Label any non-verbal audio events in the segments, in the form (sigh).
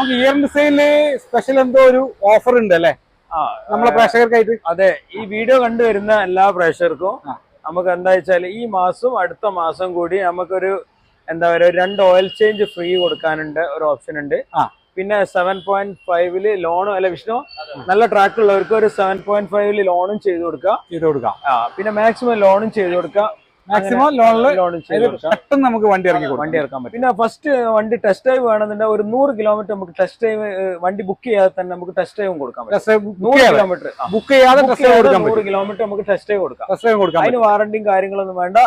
നമുക്ക് ഇയർ ഡിസൈനിൽ സ്പെഷ്യൽ എന്തോ ഒരു ഓഫർ ഉണ്ട് അല്ലേ? നമ്മളെ പ്രേക്ഷകർക്കായിട്ട്? അതെ ഈ വീഡിയോ കണ്ടുവരുന്ന എല്ലാ പ്രേക്ഷകർക്കും നമുക്ക് എന്താ വെച്ചാൽ ഈ മാസം അടുത്ത മാസം കൂടി നമുക്കൊരു എന്താ പറയുക രണ്ട് ഓയിൽ ചേഞ്ച് ഫ്രീ കൊടുക്കാനുണ്ട് ഒരു ഓപ്ഷൻ ഉണ്ട്. പിന്നെ സെവൻ പോയിന്റ് ഫൈവിൽ ലോണും അല്ല വിഷ്ണു നല്ല ട്രാക്ക് ഉള്ളവർക്ക് ഒരു സെവൻ പോയിന്റ് ഫൈവിൽ ലോണും ചെയ്ത് കൊടുക്കാം. ചെയ്ത് കൊടുക്കാം. പിന്നെ മാക്സിമം ലോണും ചെയ്ത് കൊടുക്കുക മാക്സിമം ലോണിൽ ലോണും പെട്ടെന്ന് നമുക്ക് വണ്ടി ഇറക്കി കൊടുക്കാം. വണ്ടി ഇറക്കാൻ പറ്റും. പിന്നെ ഫസ്റ്റ് വണ്ടി ടെസ്റ്റ് ഡ്രൈവ് വേണമെന്നുണ്ടെങ്കിൽ ഒരു നൂറ് കിലോമീറ്റർ നമുക്ക് ടെസ്റ്റ് ഡ്രൈവ് വണ്ടി ബുക്ക് ചെയ്യാതെ തന്നെ നമുക്ക് ടെസ്റ്റ് ഡ്രൈവും ബുക്ക് നൂറ് കിലോമീറ്റർ ബുക്ക് ചെയ്യാതെ നൂറ് കിലോമീറ്റർ നമുക്ക് ടെസ്റ്റ് ഡ്രൈവ് കൊടുക്കാം. ടെസ്റ്റ് ഡ്രൈവ് കൊടുക്കാൻ പറ്റും. അതിന് വാറണ്ടിയും കാര്യങ്ങളൊന്നും വേണ്ട.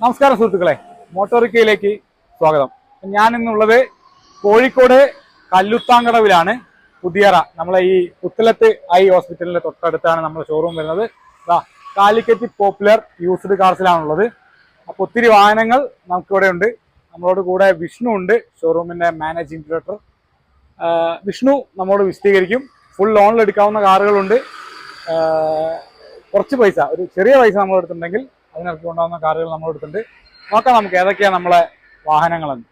നമസ്കാരം സുഹൃത്തുക്കളെ. മോട്ടോറിക്കയിലേക്ക് സ്വാഗതം. ഞാൻ ഇന്നുള്ളത് കോഴിക്കോട് കല്ലുത്താങ്കടവിലാണ്. പുതിയറ നമ്മളെ ഈ പുത്തലത്ത് ഐ ഹോസ്പിറ്റലിന്റെ തൊട്ടടുത്താണ് നമ്മുടെ ഷോറൂം വരുന്നത്. കാലിക്കറ്റ് പോപ്പുലർ യൂസ്ഡ് കാർസിലാണുള്ളത്. അപ്പോൾ ഒത്തിരി വാഹനങ്ങൾ നമുക്കിവിടെ ഉണ്ട്. നമ്മളോട് കൂടെ വിഷ്ണു ഉണ്ട് ഷോറൂമിന്റെ മാനേജിംഗ് ഡയറക്ടർ വിഷ്ണു നമ്മളോട് വിശദീകരിക്കും. ഫുൾ ലോണിൽ എടുക്കാവുന്ന കാറുകളുണ്ട്. കുറച്ച് പൈസ ഒരു ചെറിയ പൈസ നമ്മൾ എടുത്തിട്ടുണ്ടെങ്കിൽ അതിനൊക്കെ കൊണ്ടുപോകുന്ന കാറുകൾ നമ്മൾ എടുത്തിട്ടുണ്ട് നോക്കാം നമുക്ക് ഏതൊക്കെയാണ് നമ്മളെ വാഹനങ്ങളെന്ന്.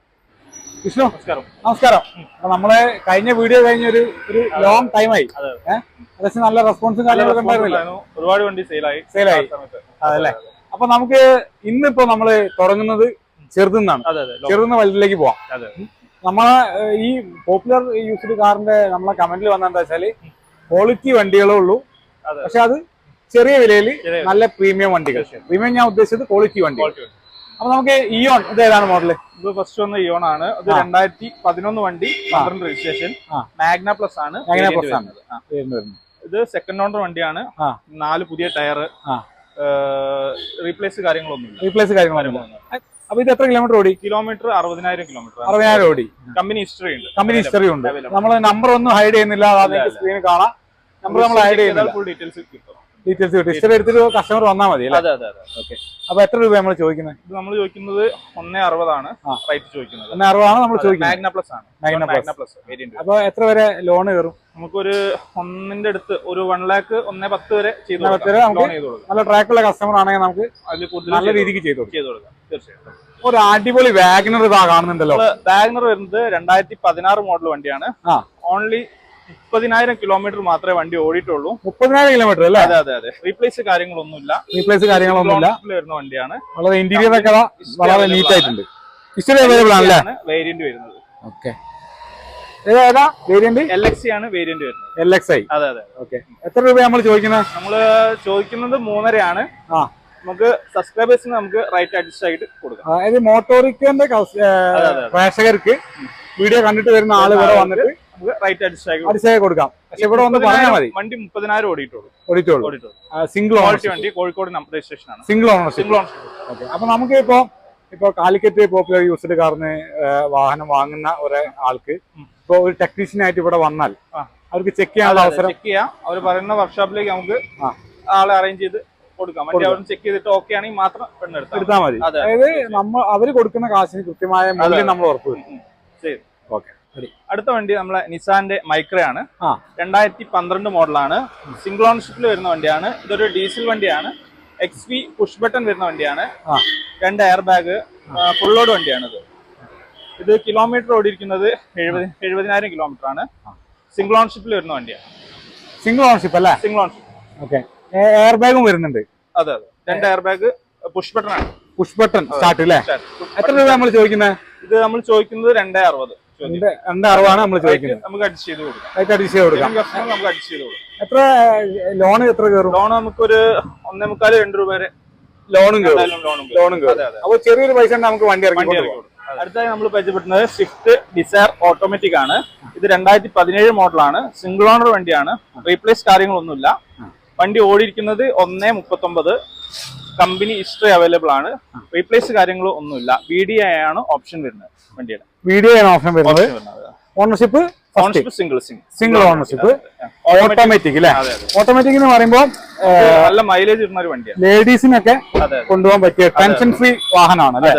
വിഷ്ണു നമസ്കാരം. അപ്പൊ നമ്മൾ കഴിഞ്ഞ വീഡിയോ കഴിഞ്ഞ ഒരു ഒരു ലോങ് ടൈമായി ആയി. ഏഹ് നല്ല റെസ്പോൺസും കാര്യങ്ങളൊക്കെ ഉണ്ടായിരുന്നില്ല? ഒരുപാട് വണ്ടി സെയിലായി സെയിലായി അതല്ലേ? അപ്പൊ നമുക്ക് ഇന്നിപ്പോ നമ്മൾ തുടങ്ങുന്നത് ചെറുതിൽ നിന്നാണ് അതെ. ചെറുതുന്ന വലുതിലേക്ക് പോവാം. നമ്മളെ ഈ പോപ്പുലർ യൂസ്ഡ് കാറിന്റെ നമ്മളെ കമന്റിൽ വന്ന എന്താ വെച്ചാൽ ക്വാളിറ്റി വണ്ടികളേ ഉള്ളൂ. പക്ഷെ അത് ചെറിയ വിലയിൽ നല്ല പ്രീമിയം വണ്ടികൾ. പ്രീമിയം ഞാൻ ഉദ്ദേശിച്ചത് ക്വാളിറ്റി വണ്ടികൾ. അപ്പൊ നമുക്ക് ഇയോൺ ഇത് ഏതാണ് മോഡൽ ഇത് ഫസ്റ്റ് വന്ന ഇയോൺ ആണ്. അത് രണ്ടായിരത്തി പതിനൊന്ന് വണ്ടി പന്ത്രണ്ട് രജിസ്ട്രേഷൻ മാഗ്ന പ്ലസ് ആണ് മാഗ്ന പ്ലസ് ആണ്. ഇത് സെക്കൻഡ് ഓണർ വണ്ടിയാണ്. നാല് പുതിയ ടയർ. റീപ്ലേസ് കാര്യങ്ങളൊന്നും റീപ്ലേസ് കാര്യങ്ങളൊന്നും അപ്പൊ ഇത് എത്ര കിലോമീറ്റർ ഓടി? കിലോമീറ്റർ അറുപതിനായിരം കിലോമീറ്റർ അറുപതിനായിരം ഓടി. കമ്പനി ഹിസ്റ്ററി ഉണ്ട്. കമ്പനി ഹിസ്റ്ററി ഉണ്ട്. നമ്മൾ നമ്പർ ഒന്നും ഹൈഡ് ചെയ്യുന്നില്ല. സ്ക്രീനിൽ കാണാം. നമ്പർ നമ്മൾ ഹൈഡ് ചെയ്യുന്നില്ല. ഫുൾ ഡീറ്റെയിൽസ് കിട്ടും. ഡീറ്റെയിൽസ് കിട്ടും. ഇഷ്ടം എടുത്തിട്ട് കസ്റ്റമർ വന്നാൽ മതി അതെ അതെ അതെ. ഓക്കെ അപ്പൊ എത്ര രൂപ നമ്മൾ ചോദിക്കുന്നത് ഇത് നമ്മൾ ചോദിക്കുന്നത് ഒന്നേ അറുപതാണ്. റേറ്റ് ചോദിക്കുന്നത്. ഒന്നേ അറുപതാണ് നമ്മൾ ചോദിക്കുന്നത് മാഗ്ന പ്ലസ് ആണ്. മാഗ്ന പ്ലസ് വേരിയന്റ് അപ്പൊ എത്ര വരെ ലോൺ കയറും? നമുക്കൊരു ഒന്നിന്റെ അടുത്ത് ഒരു വൺ ലാക്ക് ഒന്നേ പത്ത് വരെ ചെയ്ത് നല്ല ട്രാക്കുള്ള കസ്റ്റമർ ആണെങ്കിൽ നമുക്ക് അതിൽ കൂടുതൽ നല്ല രീതിക്ക് ചെയ്തു കൊടുക്കും. ചെയ്ത് കൊടുക്കാം. തീർച്ചയായിട്ടും. ഒരു അടിപൊളി വാഗ്നർ ഇതാ കാണുന്നുണ്ടല്ലോ. വാഗ്നർ വരുന്നത് രണ്ടായിരത്തി പതിനാറ് മോഡൽ വണ്ടിയാണ്. ഓൺലി മുപ്പതിനായിരം കിലോമീറ്റർ മാത്രമേ വണ്ടി ഓടിയിട്ടുള്ളൂ. മുപ്പതിനായിരം കിലോമീറ്റർ അല്ലേ? അതെ അതെ അതെ. റീപ്ലേസ് കാര്യങ്ങളൊന്നുമില്ല. റീപ്ലേസ് കാര്യങ്ങളൊന്നുമില്ല. വരുന്ന വണ്ടിയാണ്. വളരെ ഇന്റീരിയർ ഒക്കെ വളരെ നീറ്റ് ആയിട്ടുണ്ട്. ഹിസ്റ്ററി അവൈലബിൾ ആണല്ലേ? വേരിയന്റ് വരുന്നത്. ഓക്കെ ഏതാ വേരിയന്റ് എൽ എക്സ് ആണ് വേരിയന്റ് വരുന്നത്. എൽ എക്സ് ഐ അതെ അതെ. ഓക്കെ എത്ര രൂപ നമ്മൾ ചോദിക്കുന്നത്? നമ്മൾ ചോദിക്കുന്നത് മൂന്നരയാണ്. ആ. നമുക്ക് സബ്സ്ക്രൈബേഴ്സിന് നമുക്ക് റൈറ്റ് അഡ്ജസ്റ്റ് ആയിട്ട് കൊടുക്കാം. അതായത് മോട്ടോറിക്കന്റെ. പ്രേക്ഷകർക്ക് വീഡിയോ കണ്ടിട്ട് വരുന്ന ആൾ ഇവിടെ വന്നിട്ട് റൈറ്റ് ആയിട്ട് കൊടുക്കാം. പക്ഷെ ഇവിടെ വന്ന് പറഞ്ഞാൽ മതി. വണ്ടി മുപ്പതിനായിരം ഓടിയിട്ടുള്ളൂ. ഓടിയിട്ടുള്ളൂ. സിംഗിൾ ഓണർഷിപ്പ് വണ്ടി കോഴിക്കോട് നമ്പർ രജിസ്ട്രേഷൻ ആണ് single ownership single ownership okay അപ്പൊ നമുക്ക് ഇപ്പോ ഇപ്പൊ കാലിക്കറ്റ് പോപ്പുലർ യൂസ്ഡ് കാറിന് വാഹനം വാങ്ങുന്ന ഒരു ആൾക്ക് ഇപ്പൊ ഒരു ടെക്നീഷ്യൻ ആയിട്ട് ഇവിടെ വന്നാൽ. അവർക്ക് ചെക്ക് ചെയ്യാനുള്ള അവസരം ചെക്ക് ചെയ്യാം. അവർ പറയുന്ന വർക്ക്ഷോപ്പിലേക്ക് നമുക്ക് ആളെ അറേഞ്ച് ചെയ്ത് കൊടുക്കാം. വണ്ടി അവിടെ ചെക്ക് ചെയ്തിട്ട് ഓക്കെ ആണെങ്കിൽ മാത്രം പെണ്ണെടുത്താൽ എടുത്താൽ മതി. അതായത് നമ്മൾ അവർ കൊടുക്കുന്ന കാശിന് കൃത്യമായ മൂല്യം നമ്മൾ ഉറപ്പ് ഓക്കെ അടുത്ത വണ്ടി നമ്മളെ നിസാന്റെ മൈക്രയാണ്. രണ്ടായിരത്തി പന്ത്രണ്ട് മോഡലാണ്. സിംഗിൾ ഓൺഷിപ്പിൽ വരുന്ന വണ്ടിയാണ്. ഇതൊരു ഡീസൽ വണ്ടിയാണ്. എക്സ് വി പുഷ് ബട്ടൺ വരുന്ന വണ്ടിയാണ്. രണ്ട് എയർ ബാഗ് ഫുൾ ലോഡ് വണ്ടിയാണ് ഇത് ഇത് കിലോമീറ്റർ ഓടിയിരിക്കുന്നത് എഴുപത് എഴുപതിനായിരം കിലോമീറ്റർ ആണ്. സിംഗിൾ ഓൺഷിപ്പിൽ വരുന്ന വണ്ടിയാണ്. സിംഗിൾ ഓണർഷിപ്പ് അല്ലേ? സിംഗിൾ ഓൺഷിപ്പ് ഓക്കെ എയർ ബാഗും വരുന്നുണ്ട്. അതെ അതെ. രണ്ട് എയർ ബാഗ് പുഷ് ബട്ടൺ ആണ് പുഷ് ബട്ടൺ സ്റ്റാർട്ട് അല്ലേ എത്ര രൂപ നമ്മൾ ചോദിക്കുന്നത് ഇത് നമ്മൾ ചോദിക്കുന്നത് രണ്ടേ അറുപത്. രണ്ട് രണ്ട് അറിവാണ് നമ്മൾ ചോദിക്കുന്നത്? നമുക്ക് അഡ്ജസ്റ്റ് ചെയ്ത് കൊടുക്കാം. റേറ്റ് അഡ്ജസ്റ്റ് ചെയ്ത് കൊടുക്കാം. നമുക്ക് അഡ്ജസ്റ്റ് ചെയ്ത് കൊടുക്കാം. എത്ര ലോൺ എത്ര കയറും? ലോൺ നമുക്കൊരു ഒന്നേ മുക്കാൽ രണ്ട് രൂപ വരെ ലോണും കയറും. ലോണും കയറും. ലോണും കയറും. അതെ, അതെ. അപ്പൊ ചെറിയൊരു പൈസ നമുക്ക് വണ്ടി ഇറങ്ങി. അടുത്തായി നമ്മൾ പരിചയപ്പെടുന്നത് സ്വിഫ്റ്റ് ഡിസയർ ഓട്ടോമാറ്റിക് ആണ്. ഇത് രണ്ടായിരത്തി പതിനേഴ് മോഡലാണ് സിംഗിൾ ഓണർ വണ്ടിയാണ്. റീപ്ലേസ് കാര്യങ്ങളൊന്നുമില്ല. വണ്ടി ഓടിയിരിക്കുന്നത് ഒന്നേ മുപ്പത്തൊമ്പത്. കമ്പനി ഹിസ്റ്ററി അവൈലബിൾ ആണ്. റീപ്ലേസ് കാര്യങ്ങളോ ഒന്നുമില്ല. വി ഡി ഐ ആണ് ഓപ്ഷൻ വരുന്നത് വണ്ടിയുടെ. വി ഡി ഐ ആണ് ഓപ്ഷൻ വരുന്നത്. Ownership ownership single single ownership automatic അല്ലേ? ഓട്ടോമാറ്റിക് എന്ന് പറയുമ്പോൾ നല്ല മൈലേജ് ഇടുന്ന ഒരു വണ്ടിയാണ്. ലേഡീസിനൊക്കെ കൊണ്ടുപോകാൻ പറ്റിയ ടെൻഷൻ ഫ്രീ വാഹനമാണ് അല്ലേ?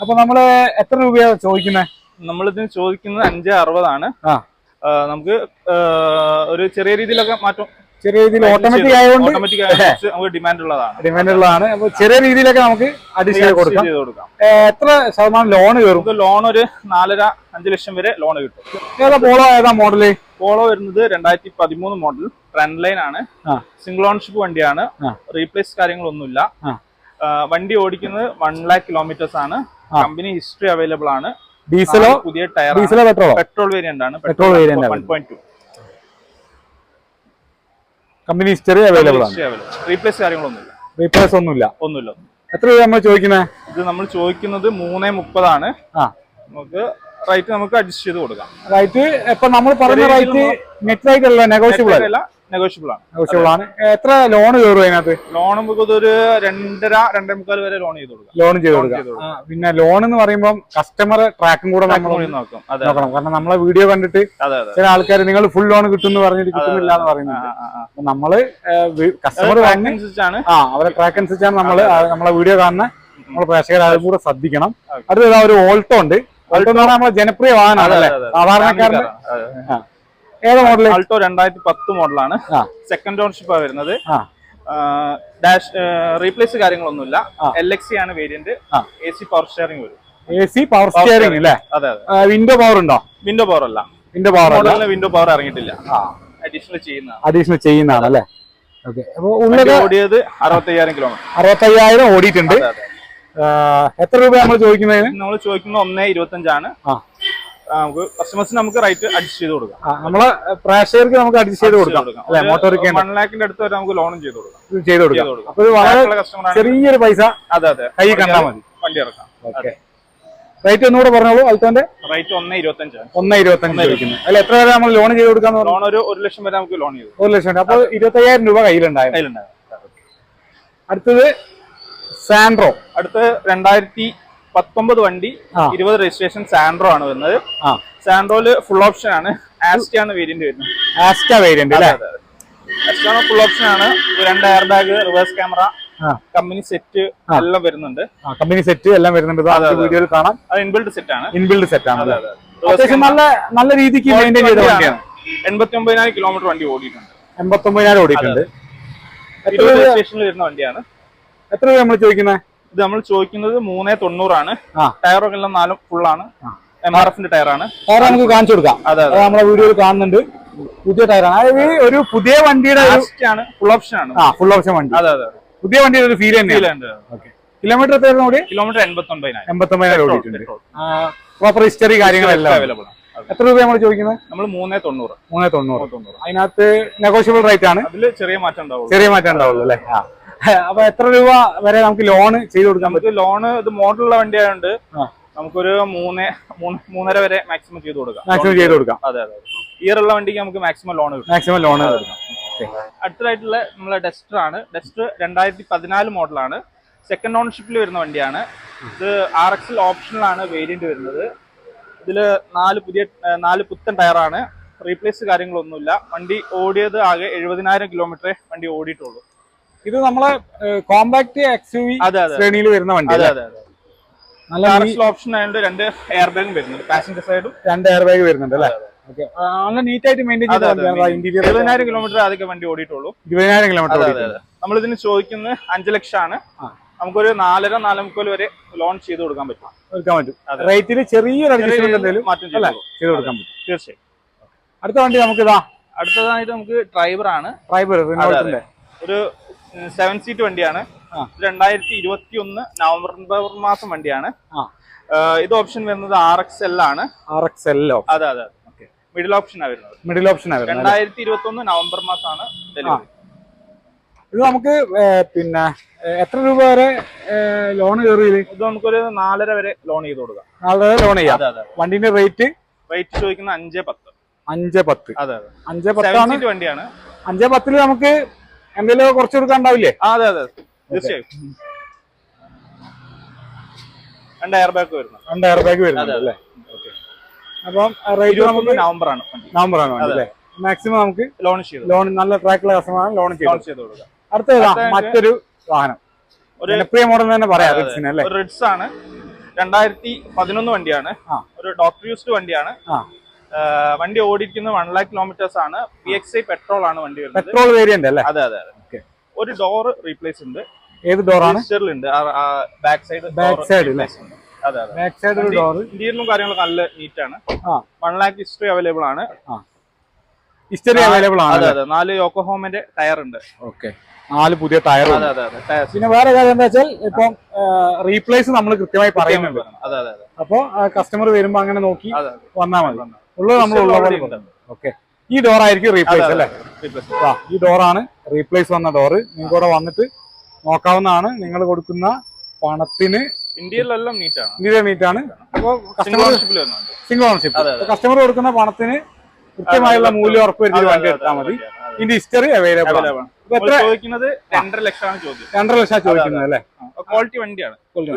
അപ്പൊ നമ്മൾ എത്ര രൂപയാണ് ചോദിക്കുന്നത് നമ്മളിതിന് ചോദിക്കുന്നത് അഞ്ച് അറുപതാണ്. നമുക്ക് ഒരു ചെറിയ രീതിയിലൊക്കെ മാറ്റം ചെറിയ രീതിയിൽ ഓട്ടോമാറ്റിക് ആയതുകൊണ്ട് ഓട്ടോമാറ്റിക് ആയതുകൊണ്ട് നമുക്ക് ഡിമാൻഡ് ഉള്ളതാണ്. ഡിമാൻഡ് ഉള്ളതാണ്. അപ്പൊ ചെറിയ രീതിയിലൊക്കെ നമുക്ക് അഡീഷണൽ കൊടുക്കാം. എത്ര ശതമാനം ലോൺ കയറും? ലോൺ ഒരു നാലര അഞ്ച് ലക്ഷം വരെ ലോൺ കിട്ടും. ഏതാ പോളോ ഏതാ മോഡൽ പോളോ വരുന്നത് രണ്ടായിരത്തി പതിമൂന്ന് മോഡൽ ട്രെൻഡ് ലൈൻ ആണ് സിംഗിൾ ഓൺഷിപ്പ് വണ്ടിയാണ്. റീപ്ലേസ് കാര്യങ്ങളൊന്നുമില്ല. വണ്ടി ഓടിക്കുന്നത് വൺ ലാക്ക് കിലോമീറ്റേഴ്സ് ആണ്. കമ്പനി ഹിസ്റ്ററി അവൈലബിൾ ആണ്. ഡീസലോ പുതിയ ടയർ ഡീസലോ പെട്രോളോ പെട്രോൾ വേരിയന്റ് ആണ്. Petrol variant one point two company history available ആണ്. റീപ്ലേസ് കാര്യങ്ങളൊന്നുമില്ല. റീപ്ലേസ് ഒന്നുമില്ല. ഒന്നുമില്ല. എത്ര രൂപ നമ്മൾ ചോദിക്കുന്നത് ഇത് നമ്മൾ ചോദിക്കുന്നത് മൂന്ന് മുപ്പതാണ്. ആ. നമുക്ക് റൈറ്റ് നമുക്ക് അഡ്ജസ്റ്റ് ചെയ്ത് കൊടുക്കാം. റൈറ്റ് ഇപ്പൊ നമ്മൾ പറഞ്ഞ റൈറ്റ് നെറ്റ് റൈറ്റ് അല്ല. നെഗോഷ്യബിൾ അല്ല. നെഗോഷ്യബിൾ ആണ്. നെഗോഷ്യബിൾ ആണ്. എത്ര ലോൺ കയറും അതിനകത്ത്? ലോൺ നമുക്ക് ഒരു രണ്ടര രണ്ടേ മുക്കാൽ വരെ ലോൺ ചെയ്ത് കൊടുക്കാം. ലോൺ ചെയ്ത് കൊടുക്കാം. പിന്നെ ലോൺ എന്ന് പറയുമ്പോൾ കസ്റ്റമർ ട്രാക്കും കൂടെ നമ്മൾ അതെ നോക്കണം. കാരണം നമ്മളെ വീഡിയോ കണ്ടിട്ട് ചില ആൾക്കാർ നിങ്ങൾ ഫുൾ ലോൺ കിട്ടുമെന്ന് പറഞ്ഞിട്ട് കിട്ടുന്നില്ല എന്ന് ആ. നമ്മൾ കസ്റ്റമർ അനുസരിച്ചാണ്. ആ അവരെ ട്രാക്ക് അനുസരിച്ചാണ് നമ്മൾ ആ, നമ്മളെ വീഡിയോ കാണുന്ന. നമ്മൾ പ്രേക്ഷകർ അതും കൂടെ ശ്രദ്ധിക്കണം. അടുത്തത് അടുത്ത ഒരു ഓൾട്ടോ ഉണ്ട്. ഓൾട്ടോ എന്ന് പറഞ്ഞാൽ നമ്മളെ ജനപ്രിയ വാഹനമാണ് അല്ലേ? സാധാരണക്കാരന് മോഡൽ ആൾട്ടോ രണ്ടായിരത്തി പത്ത് മോഡലാണ് സെക്കൻഡ് ഓൺഷിപ്പാ വരുന്നത്. ഡാഷ് റീപ്ലേസ് കാര്യങ്ങളൊന്നുമില്ല. എൽ എക്സ് ആണ് variant. A C power steering വരും. എ സി പവർ സ്റ്റിയറിംഗ് അല്ലേ അതെ അതെ. വിൻഡോ പവർ ഉണ്ടോ? വിൻഡോ പവർ അല്ല. വിൻഡോ പവർ വിൻഡോ പവർ ഇറങ്ങിയിട്ടില്ല. അഡീഷണൽ ചെയ്യുന്ന അഡീഷണൽ ചെയ്യുന്നതാണ് അല്ലേ? ഓടിയത് അറുപത്തയ്യായിരം കിലോമീറ്റർ അറുപത്തയ്യായിരം ഓടിയിട്ടുണ്ട്. എത്ര രൂപ നമ്മൾ ചോദിക്കുന്നത്? നമ്മൾ ചോദിക്കുന്നത് ഒന്നേ ഇരുപത്തഞ്ചാണ്. നമുക്ക് കസ്റ്റമേഴ്സിന് നമുക്ക് റേറ്റ് അഡ്ജസ്റ്റ് ചെയ്ത് കൊടുക്കാം. നമ്മളെ പ്രേക്ഷകർക്ക് നമുക്ക് അഡ്ജസ്റ്റ് ചെയ്ത് കൊടുക്കാം. അല്ലെ? മോട്ടോറിക്ക് വൺ ലാഖിന്റെ അടുത്ത് വരെ നമുക്ക് ലോണും ചെയ്ത് കൊടുക്കാം. ചെയ്ത് കൊടുക്കാം. അപ്പൊ വളരെ ചെറിയൊരു പൈസ അതെ അതെ. കൈ കണ്ടാൽ മതി. വണ്ടി ഇറക്കാം. ഓക്കെ റേറ്റ് ഒന്നുകൂടെ പറഞ്ഞോളൂ അൽത്തോന്റെ റേറ്റ് ഒന്ന് ഇരുപത്തഞ്ചാണ് ഒന്ന് ഇരുപത്തഞ്ച് അല്ല എത്ര വരെ നമ്മൾ ലോൺ ചെയ്ത് കൊടുക്കാന്ന് പറഞ്ഞു? ലോൺ ഒരു ഒരു ലക്ഷം വരെ നമുക്ക് ലോൺ ചെയ്തു ഒരു ലക്ഷം അപ്പൊ ഇരുപത്തയ്യായിരം രൂപ കയ്യിലുണ്ടായിരുന്നു. അടുത്തത് സാൻഡ്രോ അടുത്ത് രണ്ടായിരത്തി പത്തൊമ്പത് വണ്ടി. ഇരുപത് രജിസ്ട്രേഷൻ സാൻഡ്രോ ആണ് വരുന്നത്. സാൻഡ്രോയിൽ ഫുൾ ഓപ്ഷൻ ആണ്. ആസ്റ്റ ആണ് വേരിയന്റ് വരുന്നത്. ആസ്റ്റ വേരിയന്റ് അല്ലേ? ആസ്റ്റാണ് ഫുൾ ഓപ്ഷൻ ആണ്. രണ്ട് air bag reverse camera company set എല്ലാം വരുന്നുണ്ട്. കമ്പനി സെറ്റ് എല്ലാം വരുന്നുണ്ട്. വീഡിയോയിൽ കാണാം. അത് ഇൻബിൽഡ് സെറ്റ് ആണ്. ഇൻബിൽഡ് സെറ്റ് ആണ്. അത്യാവശ്യം നല്ല നല്ല രീതിക്ക് മെയിന്റെയിൻ ചെയ്ത വണ്ടിയാണ്. എൺപത്തി ഒമ്പതിനായിരം കിലോമീറ്റർ വണ്ടി ഓടിയിട്ടുണ്ട്. എൺപത്തി ഒമ്പതിനായിരം ഓടിയിട്ടുണ്ട് എത്ര രജിസ്ട്രേഷനിൽ വരുന്ന വണ്ടിയാണ്. എത്ര രൂപ നമ്മൾ ചോദിക്കുന്നത് ഇത് നമ്മൾ ചോദിക്കുന്നത് മൂന്നേ തൊണ്ണൂറാണ്. ടയറൊക്കെ എല്ലാം നാലും ഫുള്ളാണ്. എം ആർ എഫിന്റെ ടയറാണ്. ടയർ നമുക്ക് കാണിച്ചു കൊടുക്കാം. അതെ നമ്മുടെ നമ്മളെ വീഡിയോയിൽ കാണുന്നുണ്ട്. പുതിയ ടയറാണ്. അതായത് ഒരു പുതിയ വണ്ടിയുടെ ആണ്. ഫുൾ ഓപ്ഷൻ ആണ്. ആ ഫുൾ ഓപ്ഷൻ വണ്ടി. അതെ അതെ പുതിയ വണ്ടിയുടെ ഒരു ഫീൽ തന്നെയാണ്. കിലോമീറ്റർ എത്ര കൂടി കിലോമീറ്റർ എൺപത്തി ഒമ്പതിനായിരം എൺപത്തി ഒമ്പതിനായിരം ഓടിയിട്ടുണ്ട്. പ്രോപ്പർ ഹിസ്റ്ററി കാര്യങ്ങളെല്ലാം. അവൈലബിൾ ആണ്. എത്ര രൂപ നമ്മൾ ചോദിക്കുന്നത്? നമ്മൾ മൂന്നേ തൊണ്ണൂറ്. മൂന്നേ തൊണ്ണൂറ്. തൊണ്ണൂറ്. അതിനകത്ത് നെഗോഷ്യബിൾ റേറ്റ് ആണ്. അതിൽ ചെറിയ മാറ്റം ഉണ്ടാവുള്ളൂ. ചെറിയ മാറ്റം ഉണ്ടാവുള്ളൂ അല്ലേ? ആ. (laughs) അപ്പൊ എത്ര രൂപ വരെ നമുക്ക് ലോൺ ചെയ്ത് കൊടുക്കാൻ പറ്റും? ലോണ് ഇത് മോഡലുള്ള വണ്ടി ആയതുകൊണ്ട് നമുക്കൊരു മൂന്ന് മൂന്ന് മൂന്നര വരെ മാക്സിമം ചെയ്ത് കൊടുക്കാം. മാക്സിമം ചെയ്ത് കൊടുക്കാം. അതെ അതെ ഇയർ ഉള്ള വണ്ടിക്ക് നമുക്ക് മാക്സിമം ലോൺ കിട്ടും. മാക്സിമം ലോൺ അടുത്തതായിട്ടുള്ള നമ്മളെ ഡസ്റ്റർ ആണ്. ഡസ്റ്റർ രണ്ടായിരത്തി പതിനാല് മോഡലാണ് സെക്കൻഡ് ഓണർഷിപ്പിൽ വരുന്ന വണ്ടിയാണ്. ഇത് ആർ എക്സിൽ ഓപ്ഷനിലാണ് വേരിയന്റ് വരുന്നത്. ഇതിൽ നാല് പുതിയ നാല് പുത്തൻ ടയറാണ് റീപ്ലേസ് കാര്യങ്ങളൊന്നുമില്ല. വണ്ടി ഓടിയത് ആകെ എഴുപതിനായിരം കിലോമീറ്ററേ വണ്ടി ഓടിയിട്ടുള്ളൂ. ഇത് നമ്മളെ കോമ്പാക്ട് എക്സ് യു വി ശ്രേണിയിൽ വരുന്ന വണ്ടി നല്ല ഓപ്ഷൻ ആയതുകൊണ്ട് രണ്ട് എയർ ബാഗ് വരുന്നുണ്ട്. പാസഞ്ചർ സൈഡും രണ്ട് എയർ ബാഗ് വരുന്നുണ്ട് അല്ലേ? നല്ല നീറ്റ് ആയിട്ട് മെയിന്റെയിൻ ചെയ്ത എഴുപതിനായിരം കിലോമീറ്റർ വണ്ടി ഓടിയിട്ടുള്ളൂ. ഇരുപതിനായിരം കിലോമീറ്റർ നമ്മൾ ഇതിന് ചോദിക്കുന്നത് അഞ്ച് ലക്ഷമാണ്. നമുക്കൊരു നാലര നാലേമുക്കാൽ വരെ ലോൺ ചെയ്ത് കൊടുക്കാൻ പറ്റും. എടുക്കാൻ പറ്റും. റേറ്റിൽ ചെറിയൊരു എന്തെങ്കിലും മാറ്റം ചെയ്ത് കൊടുക്കാൻ പറ്റും. തീർച്ചയായും. അടുത്ത വണ്ടി നമുക്ക് ഇതാ അടുത്തതായിട്ട് നമുക്ക് ഡ്രൈവർ ആണ്. ഡ്രൈവർ ഒരു സെവൻ സീറ്റ് വണ്ടിയാണ്. രണ്ടായിരത്തി ഇരുപത്തി ഒന്ന് നവംബർ മാസം വണ്ടിയാണ്. ഇത് ഓപ്ഷൻ വരുന്നത് ആർ എക്സ് എൽ ആണ്. ആർ എക്സ് എൽ അതെ അതെ മിഡിൽ ഓപ്ഷനാണ് വരുന്നത്. മിഡിൽ ഓപ്ഷൻ ആയിരുന്നു രണ്ടായിരത്തി ഇരുപത്തി ഒന്ന് നവംബർ മാസമാണ് ഡെലിവറി ഇത് നമുക്ക് പിന്നെ എത്ര രൂപ വരെ ലോൺ കയറിയിൽ ഇത് നമുക്കൊരു നാലര വരെ ലോൺ ചെയ്ത് കൊടുക്കാം. നാളെ ലോൺ ചെയ്യാം. വണ്ടിന്റെ റേറ്റ് റേറ്റ് ചോദിക്കുന്ന അഞ്ച് പത്ത്. അഞ്ച് പത്ത്. അതെ അതെ. അഞ്ച് പത്ത് വണ്ടിയാണ്. അഞ്ച് പത്തിൽ നമുക്ക് എന്തെങ്കിലും കുറച്ച് കൊടുക്കാൻ ഉണ്ടാവില്ലേ? അതെ അതെ. തീർച്ചയായും രണ്ട് എയർ ബാഗ് വരുന്നത്. രണ്ട് എയർ ബാഗ് വരുന്നുണ്ട് അല്ലേ? അപ്പം റേറ്റ് നമുക്ക് നവംബർ ആണ് നവംബർ ആണ് അല്ലേ? മാക്സിമം നമുക്ക് ലോൺ ചെയ്ത്. ലോൺ നല്ല ട്രാക്കുള്ള കസ്റ്റമറാണ് ലോൺ ചെയ്ത്. കൊടുക്കാം അടുത്തതാ മറ്റൊരു വാഹനം. ഒരു ജനപ്രിയ മോഡൽ തന്നെ പറയാം റിക്സിന് അല്ലേ? റിഡ്സ് ആണ്. രണ്ടായിരത്തി പതിനൊന്ന് വണ്ടിയാണ്. ഒരു ഡോക്ടർ യൂസ്ഡ് വണ്ടിയാണ്. ആ. വണ്ടി ഓടിയിരിക്കുന്നത് വൺ ലാക്ക് കിലോമീറ്റേഴ്സ് ആണ്. പി എക്സ് ഐ പെട്രോൾ ആണ് വണ്ടി വരുന്നത്. പെട്രോൾ വേരിയന്റ് അല്ലേ? അതെ അതെ അതെ. ഒരു ഡോർ റീപ്ലേസ് ഉണ്ട്. ഏത് ഡോറാണ് ഉണ്ട് ബാക്ക് സൈഡ് ബാക്ക് സൈഡ്? അതെ അതെ ബാക്ക് സൈഡ് ഒരു ഡോർ ഇന്റീരിയലും കാര്യങ്ങളൊക്കെ നല്ല നീറ്റ് ആണ്. വൺ ലാക്ക് ഹിസ്റ്ററി അവൈലബിൾ ആണ്. ഹിസ്റ്ററി അവൈലബിൾ ആണ് അതെ അതെ. നാല് യോക്കോഹോമിന്റെ ടയർ ഉണ്ട്. ഓക്കെ നാല് പുതിയ ടയർ പിന്നെ വേറെ കാര്യം എന്താ വെച്ചാൽ ഇപ്പം റീപ്ലേസ് നമ്മൾ കൃത്യമായി പറയുന്നുണ്ട്. അപ്പൊ കസ്റ്റമർ വരുമ്പോ അങ്ങനെ നോക്കി അതെ അതെ. വന്നാ മതി. ഉള്ളത് നമ്മൾ History ഉള്ള. പോലെ ഓക്കെ ഈ ഡോർ ആയിരിക്കും റീപ്ലേസ് അല്ലേ. ആ, ഈ ഡോറാണ് റീപ്ലേസ് വന്ന ഡോർ നിങ്ങൾക്ക് ഇവിടെ വന്നിട്ട് നോക്കാവുന്നതാണ്. നിങ്ങൾ കൊടുക്കുന്ന പണത്തിന് ഇന്ത്യയിലെല്ലാം നീറ്റാണ് ആണ്. ഇന്ത്യ ആണ്. അപ്പോൾ single customer single ownership. Customer കൊടുക്കുന്ന പണത്തിന് കൃത്യമായുള്ള മൂല്യം ഉറപ്പുവരുത്തി വരുത്തി വണ്ടി എടുത്താൽ മതി. ഇതിന്റെ ഹിസ്റ്ററി അവൈലബിൾ ആണ്. ചോദിക്കുന്നത് രണ്ടര ലക്ഷമാണ് ചോദ്യം. രണ്ടര ലക്ഷം ചോദിക്കുന്നത് അല്ലേ? ക്വാളിറ്റി വണ്ടിയാണ്.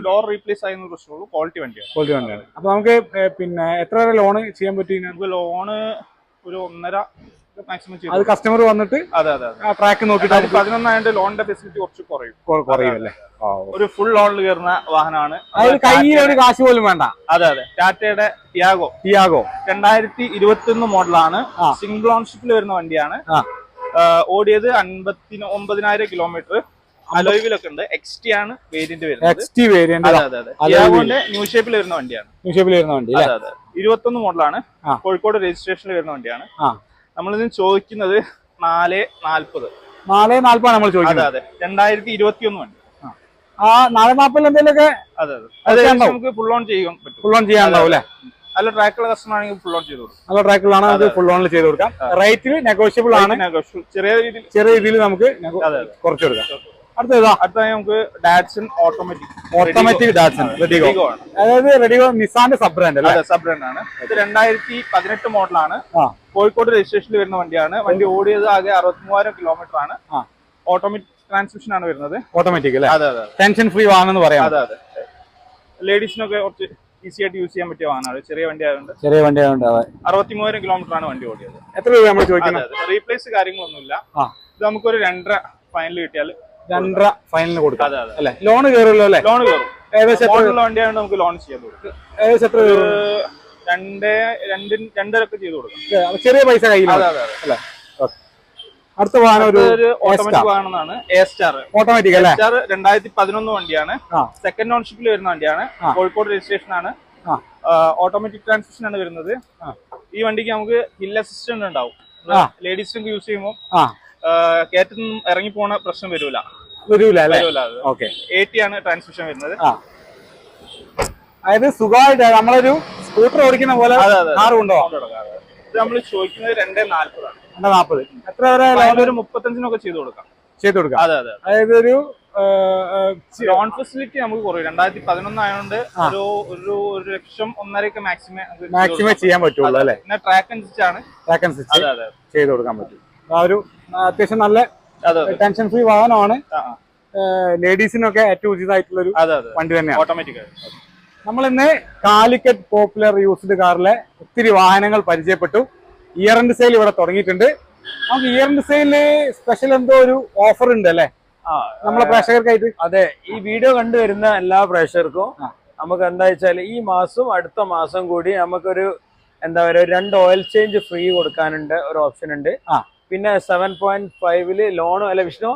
ഡോർ റീപ്ലേസ് ആയെന്ന് പ്രശ്നമുള്ളൂ ക്വാളിറ്റി വണ്ടിയാണ്. ക്വാളിറ്റി വണ്ടിയാണ്. അപ്പൊ നമുക്ക് പിന്നെ എത്ര വരെ ലോൺ ചെയ്യാൻ പറ്റും? നമുക്ക് ലോണ് ഒരു ഒന്നര മാക്സിമം അത് കസ്റ്റമർ വന്നിട്ട് അതെ അതെ ട്രാക്ക് നോക്കിയിട്ട് പതിനൊന്നായിട്ട് പതിനൊന്നായതുകൊണ്ട് ലോണിന്റെ ഫെസിലിറ്റി കുറച്ച് കുറയും. കുറയും അല്ലേ? ഒരു ഫുൾ ലോണിൽ കയറുന്ന വാഹനമാണ്. അതായത് കയ്യിൽ ഒരു കാശ് പോലും വേണ്ട. അതെ അതെ. ടാറ്റയുടെ ടിയാഗോ ടിയാഗോ രണ്ടായിരത്തി ഇരുപത്തി ഒന്ന് മോഡലാണ്. സിംഗിൾ ഓൺഷിപ്പിൽ വരുന്ന വണ്ടിയാണ്. ഓടിയത് അൻപത്തി ഒമ്പതിനായിരം കിലോമീറ്റർ. അലോയിലൊക്കെ ഉണ്ട്. എക്സ് ടി ആണ് വേരിയന്റ് വരുന്നത്. എക്സ് ടി വേരിയന്റ് അതെ അതെ അതെ. ടിയാഗോന്റെ ന്യൂ ഷേപ്പിൽ വരുന്ന വണ്ടിയാണ്. ഷേപ്പിൽ വരുന്ന വണ്ടി അതെ അതെ. ഇരുപത്തൊന്ന് മോഡലാണ്. കോഴിക്കോട് രജിസ്ട്രേഷനിൽ വരുന്ന വണ്ടിയാണ്. ആ. നമ്മളിതിന് ചോദിക്കുന്നത് നാല് നാല്പത് നാല് നാല്പതാണ് നമ്മൾ ചോദിക്കുന്നത്. അതെ. രണ്ടായിരത്തി ഇരുപത്തി ഒന്ന് വണ്ടി. ആ. നാല് നാല്പതിൽ എന്തെങ്കിലുമൊക്കെ അതെ അതെ. അതെ നമുക്ക് ഫുൾ ഓൺ ചെയ്യാൻ പറ്റും ഫുൾ ഓൺ ചെയ്യാൻ ചെയ്യാനുണ്ടാവും അല്ലേ നല്ല ട്രാക്കുള്ള കസ്റ്റമർ ആണെങ്കിൽ ഫുൾ ഓൺ ചെയ്ത് കൊടുക്കും. നല്ല ട്രാക്കിലാണ് അത് ഫുൾ ഓണിൽ ചെയ്ത് കൊടുക്കാം. റേറ്റിൽ നെഗോഷ്യബിൾ ആണ്. ചെറിയ രീതിയിൽ ചെറിയ രീതിയിൽ നമുക്ക്. കുറച്ച് കൊടുക്കാം. അടുത്ത ഇതാ അടുത്തായി നമുക്ക് Datsun automatic automatic Datsun Redigo അതായത് റെഡിഗോ നിസാന്റെ സബ് ബ്രാൻഡ് അല്ലേ? സബ് ബ്രാൻഡ് ആണ്. ഇത് രണ്ടായിരത്തി പതിനെട്ട് മോഡലാണ് കോഴിക്കോട് രജിസ്ട്രേഷനിൽ വരുന്ന വണ്ടിയാണ്. വണ്ടി ഓടിയത് ആകെ അറുപത്തി മൂവായിരം കിലോമീറ്റർ ആണ് ഓട്ടോമാറ്റിക് ട്രാൻസ്മിഷൻ ആണ് വരുന്നത്. ഓട്ടോമാറ്റിക് അല്ലേ? ടെൻഷൻ ഫ്രീ ആണെന്ന് പറയാം. അതെ അതെ. ലേഡീസിനൊക്കെ കുറച്ച് ഈസി ആയിട്ട് യൂസ് ചെയ്യാൻ പറ്റിയ വാഹനമാണ്. ചെറിയ വണ്ടി ആയതുകൊണ്ട് ചെറിയ വണ്ടി ആയതുകൊണ്ട് അറുപത്തിമൂവായിരം അറുപത്തി മൂവായിരം കിലോമീറ്റർ ആണ് വണ്ടി ഓടിയത്. എത്ര രൂപ നമ്മൾ ചോദിക്കുന്നത്? റീപ്ലേസ് കാര്യങ്ങളൊന്നുമില്ല. ഇത് നമുക്കൊരു രണ്ടര ഫൈനൽ കിട്ടിയാൽ രണ്ടര ഫൈനലിന് കൊടുക്കാം. അതെ അതെ അല്ലെ? ലോൺ കയറുമല്ലോ അല്ലേ? ലോൺ കയറും. ഏകദേശം വണ്ടിയാണ് നമുക്ക് ലോൺ ചെയ്യാൻ കൊടുക്കും. ഏകദേശം എത്ര രണ്ടേ രണ്ടിന് രണ്ടരൊക്കെ ചെയ്ത് കൊടുക്കും. ചെറിയ പൈസ കയ്യിൽ അതെ അതെ. അല്ലേ? അടുത്ത വാഹനം ഒരു ഓട്ടോമാറ്റിക് വാഹനമാണ് എ സ്റ്റാർ ഓട്ടോമാറ്റിക് അല്ലേ? സ്റ്റാർ രണ്ടായിരത്തി പതിനൊന്ന് വണ്ടിയാണ് സെക്കൻഡ് ഓൺഷിപ്പിൽ വരുന്ന വണ്ടിയാണ്. കോഴിക്കോട് രജിസ്ട്രേഷൻ ആണ് ഓട്ടോമാറ്റിക് ട്രാൻസ്മിഷൻ ആണ് വരുന്നത്. ഈ വണ്ടിക്ക് നമുക്ക് ഹിൽ അസിസ്റ്റന്റ് ഉണ്ടാവും. ലേഡീസ് ലേഡീസിനൊക്കെ യൂസ് ചെയ്യുമ്പോൾ ആ. നിന്നും ഇറങ്ങി പോണ പ്രശ്നം വരൂല. വരൂല അല്ലേ? വരൂല എ ടി ആണ് ട്രാൻസ്മിഷൻ വരുന്നത്. അതായത് സുഖമായിട്ട് നമ്മളൊരു സ്കൂട്ടർ ഓടിക്കുന്ന പോലെ. കാർ കൊണ്ടുപോകാം നമ്മൾ ചോദിക്കുന്നത് രണ്ടേ നാല്പതാണ്. രണ്ട് നാൽപ്പത് എത്ര വരെ അതിൽ ഒരു മുപ്പത്തഞ്ചിനൊക്കെ ചെയ്ത് കൊടുക്കാം. ചെയ്ത് കൊടുക്കാം. അതെ അതെ അതായത് ഒരു ലോൺ ഫെസിലിറ്റി നമുക്ക് കുറയും. രണ്ടായിരത്തി പതിനൊന്ന് ആയതുകൊണ്ട് ഒരു ഒരു ഒരു ലക്ഷം ഒന്നരയൊക്കെ മാക്സിമം മാക്സിമം ചെയ്യാൻ പറ്റുള്ളൂ അല്ലേ? പിന്നെ ട്രാക്ക് അനുസരിച്ചാണ് ട്രാക്ക് അനുസരിച്ച് അതെ അതെ ചെയ്ത് കൊടുക്കാൻ പറ്റും. ആ ഒരു അത്യാവശ്യം നല്ല ടെൻഷൻ ഫ്രീ വാഹനമാണ്. ലേഡീസിനൊക്കെ ഏറ്റവും ഉചിതമായിട്ടുള്ള ഒരു വണ്ടി തന്നെ ഓട്ടോമാറ്റിക് നമ്മൾ ഇന്ന് കാലിക്കറ്റ് പോപ്പുലർ യൂസ്ഡ് കാറിലെ ഒത്തിരി വാഹനങ്ങൾ പരിചയപ്പെട്ടു. ഇയർ എൻഡ് സെയിൽ ഇവിടെ തുടങ്ങിയിട്ടുണ്ട്. നമുക്ക് ഇയർ എൻഡ് സെയിൽ സ്പെഷ്യൽ എന്തോ ഒരു ഓഫർ ഉണ്ട് അല്ലേ? നമ്മളെ പ്രേക്ഷകർക്കായിട്ട്. അതെ ഈ വീഡിയോ കണ്ടുവരുന്ന എല്ലാ പ്രേക്ഷകർക്കും നമുക്ക് എന്താ വെച്ചാൽ ഈ മാസം അടുത്ത മാസം കൂടി നമുക്കൊരു എന്താ പറയുക രണ്ട് ഓയിൽ ചേഞ്ച് ഫ്രീ കൊടുക്കാനുണ്ട് ഒരു ഓപ്ഷൻ ഉണ്ട്. പിന്നെ സെവൻ പോയിന്റ് ഫൈവിൽ ലോണും അല്ല വിഷ്ണു?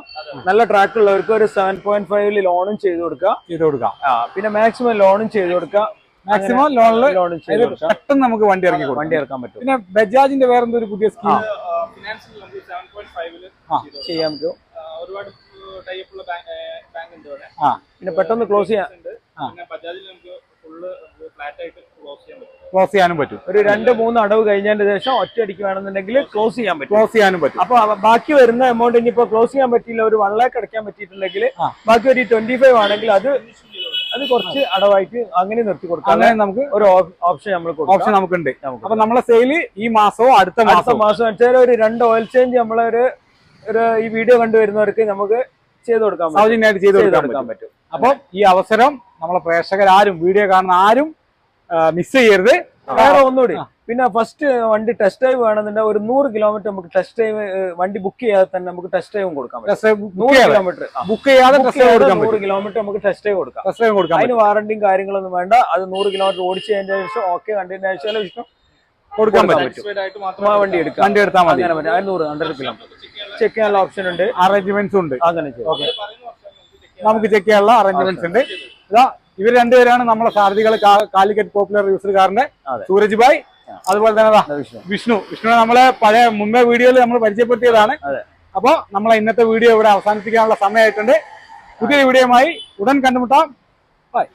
നല്ല ട്രാക്ക് ഉള്ളവർക്ക് ഒരു സെവൻ പോയിന്റ് ഫൈവിൽ ലോണും ചെയ്ത് കൊടുക്കുക ചെയ്ത് കൊടുക്കാം. പിന്നെ മാക്സിമം ലോണും ചെയ്ത് കൊടുക്കുക മാക്സിമം ലോണിൽ പെട്ടെന്ന് നമുക്ക് വണ്ടി ഇറക്കി കൊടുക്കാം. വണ്ടി ഇറക്കാൻ പറ്റും. പിന്നെ ബജാജിന്റെ വേറെ എന്തൊരു പുതിയ സ്കീം. ചെയ്യാൻ പറ്റും. ഒരുപാട് ടൈപ്പ് ഉള്ള ബാങ്ക് ഉണ്ട് ഇവിടെ. പിന്നെ പെട്ടെന്ന് ക്ലോസ് ചെയ്യാൻ പിന്നെ ബജാജിൽ നമുക്ക് ഫുള്ള് ഫ്ലാറ്റ് ആയിട്ട് ക്ലോസ് ചെയ്യാൻ പറ്റും. ക്ലോസ് ചെയ്യാനും പറ്റും. ഒരു രണ്ട് മൂന്ന് അടവ് കഴിഞ്ഞതിന് ശേഷം ഒറ്റയടിക്ക് വേണമെന്നുണ്ടെങ്കിൽ ക്ലോസ് ചെയ്യാൻ പറ്റും. ക്ലോസ് ചെയ്യാനും പറ്റും. അപ്പൊ ബാക്കി വരുന്ന എമൗണ്ട് ഇനിയിപ്പോ ക്ലോസ് ചെയ്യാൻ പറ്റിയില്ല ഒരു വൺ ലാക്ക് അടയ്ക്കാൻ പറ്റിയിട്ടുണ്ടെങ്കിൽ ബാക്കി ഒരു ട്വന്റി ഫൈവ് ആണെങ്കിൽ അത് അത് കുറച്ച് അടവായിട്ട് അങ്ങനെ നിർത്തി കൊടുക്കാം അങ്ങനെ നമുക്ക് ഒരു ഓപ്ഷൻ നമ്മൾ ഓപ്ഷൻ നമുക്കുണ്ട്. ഉണ്ട് അപ്പൊ നമ്മളെ സെയിൽ ഈ മാസവും അടുത്ത അടുത്ത മാസവും മാസം വെച്ചാൽ ഒരു രണ്ട് ഓയിൽ ചേഞ്ച് നമ്മളെ ഒരു ഒരു ഈ വീഡിയോ കണ്ടുവരുന്നവർക്ക് നമുക്ക് ചെയ്ത് കൊടുക്കാം പറ്റും. സൗജന്യമായിട്ട് ചെയ്ത് കൊടുക്കാൻ പറ്റും. അപ്പൊ ഈ അവസരം നമ്മളെ പ്രേക്ഷകരാരും വീഡിയോ കാണുന്ന ആരും മിസ് ചെയ്യരുത്. വേറെ ഒന്നുകൂടി. പിന്നെ ഫസ്റ്റ് വണ്ടി ടെസ്റ്റ് ഡ്രൈവ് വേണമെന്നുണ്ടെങ്കിൽ ഒരു നൂറ് കിലോമീറ്റർ നമുക്ക് ടെസ്റ്റ് ഡ്രൈവ് വണ്ടി ബുക്ക് ചെയ്യാതെ തന്നെ നമുക്ക് ടെസ്റ്റ് ഡ്രൈവും കൊടുക്കാം പറ്റും. നൂറ് കിലോമീറ്റർ ബുക്ക് ചെയ്യാതെ ടെസ്റ്റ് കൊടുക്കാൻ നൂറ് കിലോമീറ്റർ നമുക്ക് ടെസ്റ്റ് ഡ്രൈവ് കൊടുക്കാം. ടെസ്റ്റ് ഡ്രൈവ് കൊടുക്കാൻ അതിന് വാറണ്ടിയും കാര്യങ്ങളൊന്നും വേണ്ട. അത് നൂറ് കിലോമീറ്റർ ഓടിച്ചു കഴിഞ്ഞ ശേഷം ഓക്കെ കണ്ടതിന് ശേഷം ഇഷ്ടം. കൊടുക്കാൻ പറ്റും. വണ്ടി എടുക്കാം. വണ്ടി എടുത്താൽ മതി. അങ്ങനെ പറ്റും. അഞ്ഞൂറ് ഹൺഡ്രഡ് കിലോമീറ്റർ ചെക്ക് ചെയ്യാനുള്ള ഓപ്ഷൻ ഉണ്ട്. അറേഞ്ച്മെന്റ്സ് ഉണ്ട്. അങ്ങനെ ഓക്കെ നമുക്ക് ചെക്ക് ചെയ്യാനുള്ള അറേഞ്ച്മെന്റ്സ് ഉണ്ട്. ഇതാ ഇവർ രണ്ടുപേരാണ് നമ്മളെ സാരഥികൾ കാലിക്കറ്റ് പോപ്പുലർ യൂസർ കാറിന്റെ. സൂരജ് ഭായ് അതുപോലെ തന്നെ വിഷ്ണു. വിഷ്ണു നമ്മളെ പഴയ മുമ്പേ വീഡിയോയിൽ നമ്മൾ പരിചയപ്പെടുത്തിയതാണ്. അപ്പോ നമ്മളെ ഇന്നത്തെ വീഡിയോ ഇവിടെ അവസാനിപ്പിക്കാനുള്ള സമയമായിട്ടുണ്ട്. പുതിയ വീഡിയോയുമായി ഉടൻ കണ്ടുമുട്ടാം. ബൈ